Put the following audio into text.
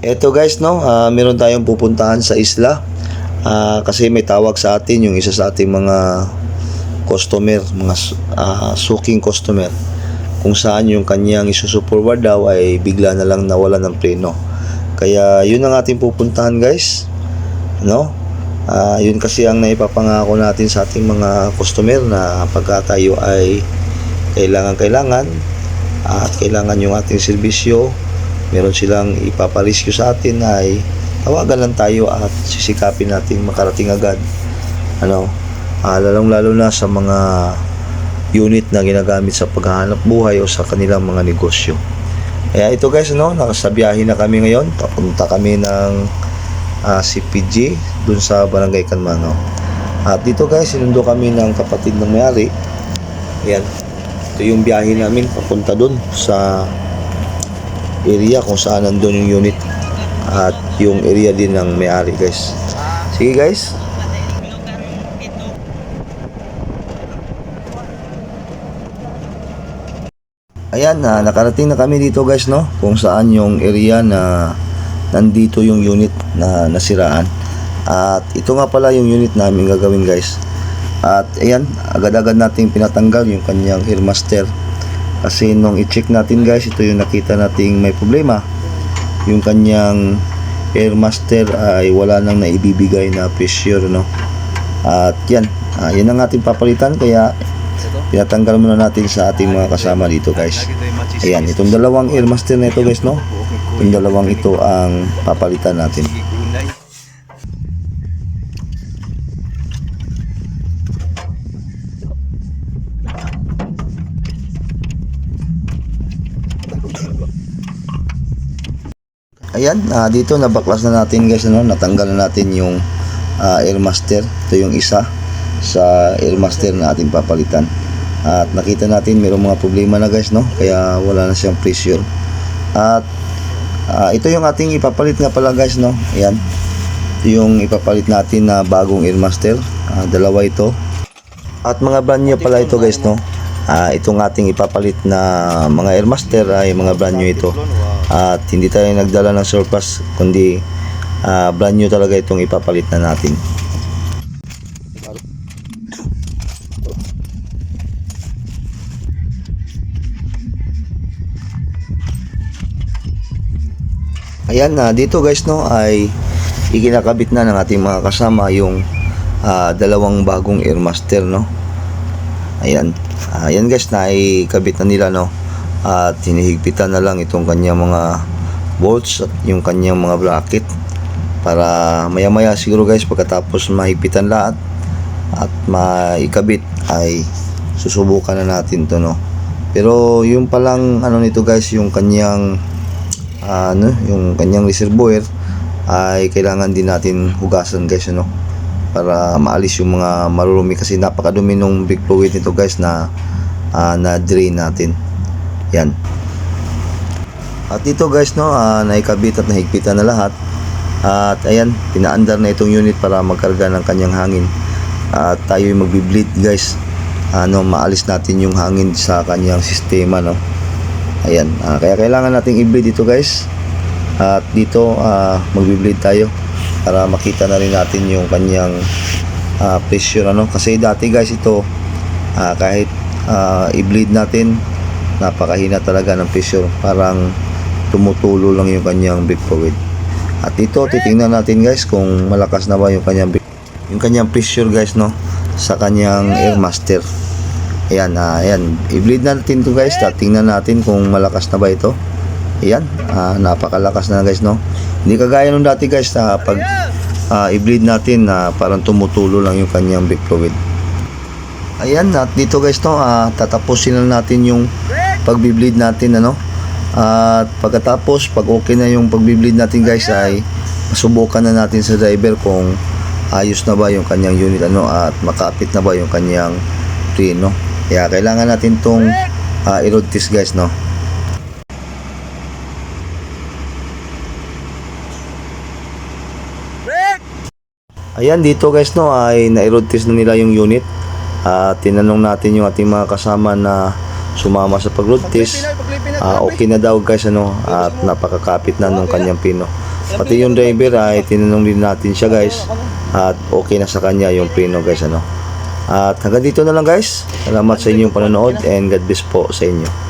Eto guys, no, ah, meron tayong pupuntahan sa isla. Ah, kasi may tawag sa atin yung isa sa ating mga customer, mga ah, suking customer. Kung saan yung kanyang isusu forward daw ay bigla na lang nawala ng preno. Kaya yun ang ating pupuntahan guys. No? Ah, yun kasi ang naipapangako natin sa ating mga customer na pagka tayo ay kailangan-kailangan at kailangan yung ating serbisyo meron silang ipaparescue sa atin ay tawagan lang tayo at sisikapin natin makarating agad. Ano? Ah, lalong lalo na sa mga unit na ginagamit sa paghahanap buhay o sa kanilang mga negosyo. Kaya ito guys no nakasabiyahin na kami ngayon. Papunta kami ng ah, CPG dun sa Barangay Kanmano. At dito guys sinundo kami ng kapatid ng mayari. Yan ito yung biyahe namin papunta dun sa area kung saan nandun yung unit at yung area din ng may-ari guys. Sige guys. Ayan na nakarating na kami dito guys no? Kung saan yung area na nandito yung unit na nasiraan. At ito nga pala yung unit namin gagawin guys. At ayan agad-agad nating pinatanggal yung kanyang airmaster kasi nung i-check natin guys, ito yung nakita nating may problema. Yung kanyang airmaster ay wala nang naibibigay na pressure, no? At yan, ah, yan ang ating papalitan kaya pinatanggal muna natin sa ating mga kasama dito guys. Ayan, itong dalawang airmaster na ito guys, no? Itong dalawang ito ang papalitan natin. Ayan, ah, dito nabaklas na natin guys, ano, natanggal na natin yung ah, airmaster. Ito yung isa sa airmaster na ating papalitan. At nakita natin mayroong mga problema na guys, no? Kaya wala na siyang pressure. At ah, ito yung ating ipapalit nga pala guys, no? Ayan. Ito yung ipapalit natin na bagong airmaster. Ah, dalawa ito. At mga brand new pala ito guys, no? Ah, itong ating ipapalit na mga airmaster ay mga brand new ito. At hindi tayo nagdala ng surplus kundi ah, brand new talaga itong ipapalit na natin. Ayan na dito guys no ay ikinakabit na ng ating mga kasama yung ah, dalawang bagong airmaster no. Ayan. Ayan guys na ikabit na nila no at hinihigpitan na lang itong kanyang mga bolts at yung kanyang mga bracket para maya maya siguro guys pagkatapos mahigpitan lahat at maikabit ay susubukan na natin to no? Pero yung palang ano nito guys yung kanyang ah, ano yung kanyang reservoir ay kailangan din natin hugasan guys ano? Para maalis yung mga marurumi kasi napakadumi nung brake fluid nito guys na ah, na drain natin yan. At dito guys no, ah, naikabit at nahigpitan na lahat. At ayan, pinaandar na itong unit para magkarga ng kanyang hangin. At tayo yung magbi-bleed guys. Ano, maalis natin yung hangin sa kanyang sistema no. Ayan, ah, kaya kailangan nating i-bleed ito guys. At dito ah, magbi-bleed tayo para makita na rin natin yung kanyang ah, pressure ano kasi dati guys ito ah, kahit ah, i-bleed natin napakahina talaga ng pressure parang tumutulo lang yung kanyang brake fluid. At ito titingnan natin guys kung malakas na ba yung kanyang yung kanyang pressure guys no? Sa kanyang airmaster ayan ah, ayan. I-bleed natin to guys. Tingnan natin kung malakas na ba ito. Ayan ah, napakalakas na guys no? Hindi kagaya nung dati guys na pag ah, i-bleed natin na parang tumutulo lang yung kanyang brake fluid. Ayan at dito guys no ah, tatapusin na natin yung pagbi-bleed natin ano? At pagkatapos pag okay na yung pagbi-bleed natin guys ay subukan na natin sa driver kung ayos na ba yung kanyang unit ano? At makapit na ba yung kanyang preno kaya kailangan natin tong uh, i-road test guys no? Ayan dito guys no ay na-road na nila yung unit. At tinanong natin yung ating mga kasama na sumama sa pag-road test. Ah, okay na daw guys ano at napakakapit na nung kanyang pino. Pati yung driver ay tinanong din natin siya guys at okay na sa kanya yung preno guys ano. At hanggang dito na lang guys. Salamat sa inyong panonood and God bless po sa inyo.